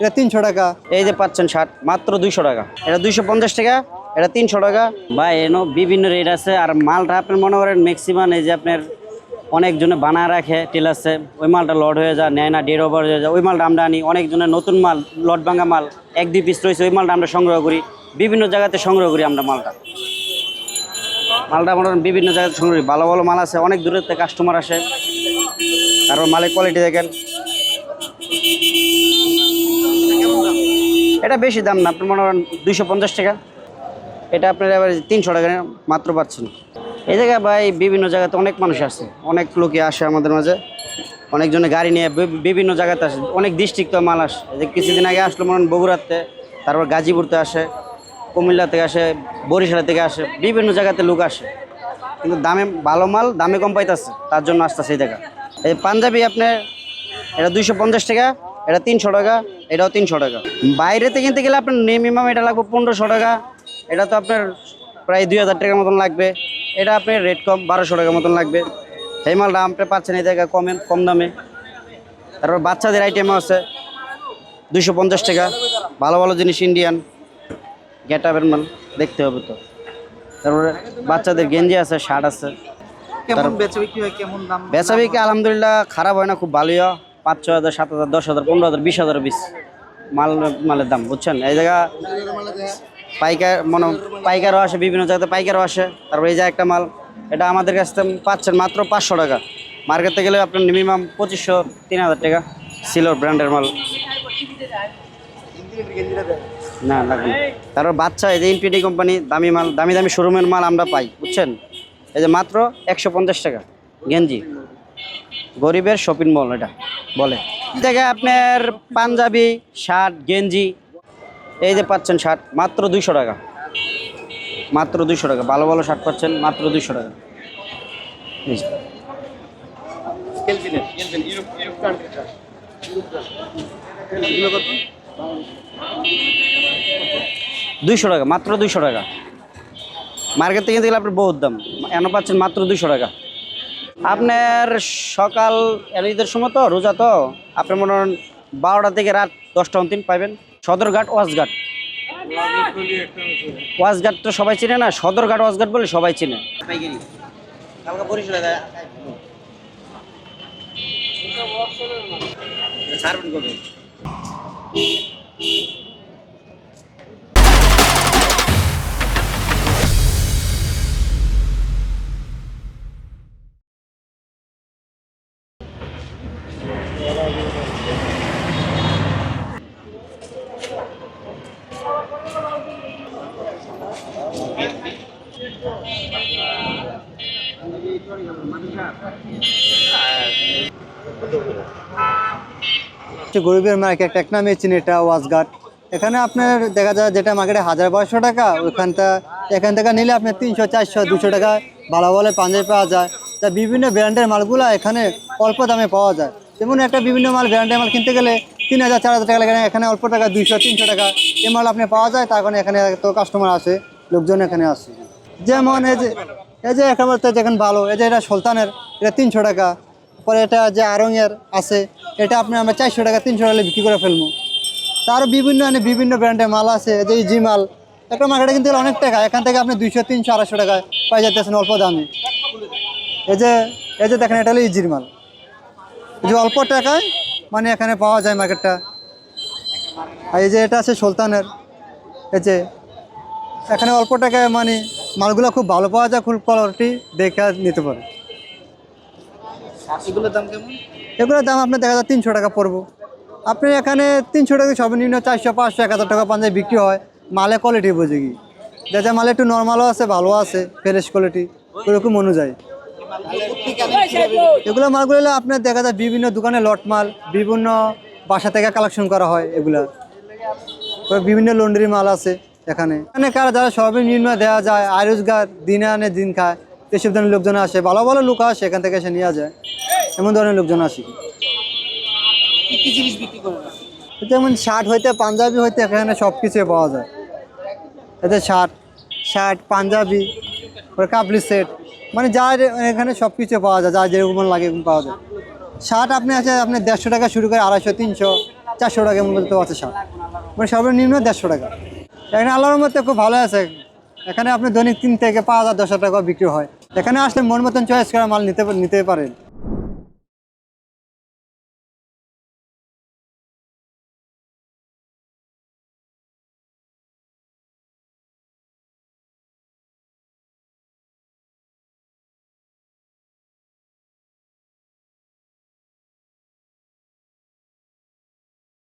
এটা তিনশো টাকা। এই যে পাচ্ছেন শার্ট মাত্র দুইশো টাকা। এটা দুইশো পঞ্চাশ টাকা, এটা তিনশো টাকা। বা এনো বিভিন্ন রেট আছে, আর মালটা আপনি মনে করেন ম্যাক্সিমাম এই যে আপনার অনেকজনে বানায় রাখে টেলার্সে ওই মালটা লড হয়ে যায়, নেয় না ডেড ওভার হয়ে যায়, ওই মালটা আমরা আনি, অনেকজনের নতুন মাল লট ভাঙা মাল, এক দুই পিস রয়েছে, ওই মালটা আমরা সংগ্রহ করি, বিভিন্ন জায়গাতে সংগ্রহ করি আমরা মালটা। মালটা করেন বিভিন্ন জায়গাতে সংগ্রহ করি, ভালো ভালো মাল আছে, অনেক দূরের থেকে কাস্টমার আসে। তারপর মালের কোয়ালিটি দেখেন। এটা বেশি দাম না, আপনার মনে করেন দুইশো পঞ্চাশ টাকা। এটা আপনার এবার তিনশো টাকা মাত্র পাচ্ছেন। এই জায়গায় ভাই বিভিন্ন জায়গাতে অনেক মানুষ আসে অনেক লোকে আসে আমাদের মাঝে। অনেকজনে গাড়ি নিয়ে বিভিন্ন জায়গাতে আসে, অনেক ডিস্ট্রিক্ট মাল আসে। যে কিছুদিন আগে আসলো মনে হয় বগুড়াতে, তারপর গাজীপুরতে আসে, কুমিল্লা থেকে আসে, বরিশাল থেকে আসে, বিভিন্ন জায়গাতে লোক আসে। কিন্তু দামে ভালো মাল, দামে কম পাইতেছে, তার জন্য আসতেছে এই জায়গা। এই পাঞ্জাবি আপনার, এটা দুইশো পঞ্চাশ টাকা এটা তিনশো টাকা এটাও তিনশো টাকা। বাইরেতে কিনতে গেলে আপনার মিনিমাম এটা লাগবে পনেরোশো টাকা। এটা তো আপনার প্রায় দুই হাজার টাকার মতন লাগবে। এটা আপনার রেট কম বারোশো টাকার মতন লাগবে। সেই মালটা আপনি পাচ্ছেন এই জায়গায় কমে কম দামে। তারপর বাচ্চাদের আইটেমও আছে দুশো পঞ্চাশ টাকা। ভালো ভালো জিনিস ইন্ডিয়ান গেট আপের মাল দেখতে হবে তো। তারপরে বাচ্চাদের গেঞ্জি আছে শার্ট আছে। কেমন বেচে বিক্রি আলহামদুলিল্লাহ খারাপ হয় না খুব ভালোই হয়। পাঁচ ছ হাজার, সাত হাজার, দশ হাজার, পনেরো হাজার, বিশ হাজার বিশ মাল, মালের দাম, বুঝছেন? এই জায়গা পাইকার, মনে পাইকারও আসে, বিভিন্ন জায়গাতে পাইকারও আসে। তারপর এই যে একটা মাল, এটা আমাদের কাছ থেকে পাচ্ছেন মাত্র পাঁচশো টাকা। মার্কেটে গেলে আপনার মিনিমাম পঁচিশশো, তিন হাজার টাকা। সিলোর ব্র্যান্ডের মাল। না, লাগবে তারপর বাচ্চা, এই যে ইনপিডি কোম্পানি দামি মাল, দামি দামি শোরুমের মাল আমরা পাই, বুঝছেন? এই যে মাত্র একশো পঞ্চাশ টাকা। গেঞ্জি। গরিবের শপিং মল এটা। বলে থেকে আপনার পাঞ্জাবি, শার্ট, গেঞ্জি, এই যে পাচ্ছেন শার্ট, মাত্র দুইশো টাকা। মাত্র দুইশো টাকা, ভালো ভালো শার্ট পাচ্ছেন, মাত্র দুইশো টাকা। দুইশো টাকা, মাত্র দুইশো টাকা। মার্কেট থেকে গেলে আপনার বহুত দাম। এন পাচ্ছেন মাত্র দুইশো টাকা। আপনার সকাল ঈদের সময় তো, রোজা তো। আপনার মনে হয় বারোটা থেকে রাত দশটা অন্তিম পাবেন সদরঘাট ওয়াজঘাট ওয়াজঘাট তো সবাই চিনে না, সদরঘাট ওয়াজঘাট বলে সবাই চিনে। ছাড়বেন কবে? গরিবের মার্কেট এক নামে চিনি এটা ওয়াজঘাট এখানে আপনার দেখা যায় যেটা মার্কেটে হাজার বারোশো টাকা, ওইখানটা, এখান থেকে নিলে আপনার তিনশো, চারশো, দুশো টাকা ভালো ভালো পাঞ্জাবি পাওয়া যায়। তা বিভিন্ন ব্র্যান্ডের মালগুলো এখানে অল্প দামে পাওয়া যায়। যেমন একটা বিভিন্ন মাল, ব্র্যান্ডের মাল কিনতে গেলে তিন হাজার, চার হাজার টাকা লাগে এখানে অল্প টাকা, দুইশো, তিনশো টাকা এই মাল আপনি পাওয়া যায়, তার কারণে এখানে তো কাস্টমার আসে, লোকজন এখানে আসে। যেমন এই যে এই যে একেবারে তো যেখানে ভালো, এই যে এটা সুলতানের, এটা তিনশো টাকা। পরে এটা যে আরঙের আছে, এটা আপনি আমরা চারশো টাকা, তিনশো টাকা বিক্রি করে ফেলব। তার বিভিন্ন মানে বিভিন্ন ব্র্যান্ডের মাল আছে যে জি মাল। একটা মার্কেটে কিন্তু অনেক টাকা, এখান থেকে আপনি দুইশো, তিনশো, আড়াইশো টাকায় পাই যেতেছেন অল্প দামে। এই যে এই যে দেখেন এটা হলো ইজির মাল। যে অল্প টাকায় মানে এখানে পাওয়া যায় মার্কেটটা। আর এই যে এটা আছে সুলতানের, এই যে, এখানে অল্প টাকায় মানে মালগুলো খুব ভালো পাওয়া যায় খুব কোয়ালিটি দেখে নিতে পারে। এগুলোর দাম কেমন? এগুলোর দাম আপনার দেখা যায় তিনশো টাকা পড়ব। আপনি এখানে তিনশো টাকা সর্বনিম্ন চারশো পাঁচশো এক হাজার টাকা পাঞ্জাবি বিক্রি হয়। মালে কোয়ালিটি বুঝে কি? দেখা মালে একটু নর্মালও আছে ভালো আছে ফ্রেশ কোয়ালিটি ওরকম অনুযায়ী। এগুলো মালগুলো হলো আপনার দেখা যায় বিভিন্ন দোকানে লট মাল বিভিন্ন বাসা থেকে কালেকশন করা হয় এগুলা। বিভিন্ন লন্ড্রি মাল আছে। এখানে। এখানে কারা যারা সর্বনিম্ন দেওয়া যায় আয় রোজগার দিনে আনে দিন খায় এসব ধরনের লোকজন আসে ভালো ভালো লোক আসে এখান থেকে এসে নেওয়া যায় এমন ধরনের লোকজন আসে। যেমন শার্ট হইতে পাঞ্জাবি হইতে এখানে সব কিছু পাওয়া যায়। এতে শার্ট শার্ট পাঞ্জাবি কাবলি সেট মানে যার এখানে সব কিছু পাওয়া যায় যা যেরকম লাগে এরকম পাওয়া যায়। শার্ট আপনি আছে আপনি দেড়শো টাকা শুরু করে আড়াইশো তিনশো চারশো টাকা মূলত আছে শার্ট। মানে সর্বনিম্ন দেড়শো টাকা। এখানে আল্লাহর মধ্যে খুব ভালো আছে। এখানে আপনি দৈনিক তিন থেকে পাঁচ হাজার দশ হাজার টাকা বিক্রি হয়। এখানে আসলে মন মতন চয়েস করা মাল নিতে নিতে পারেন।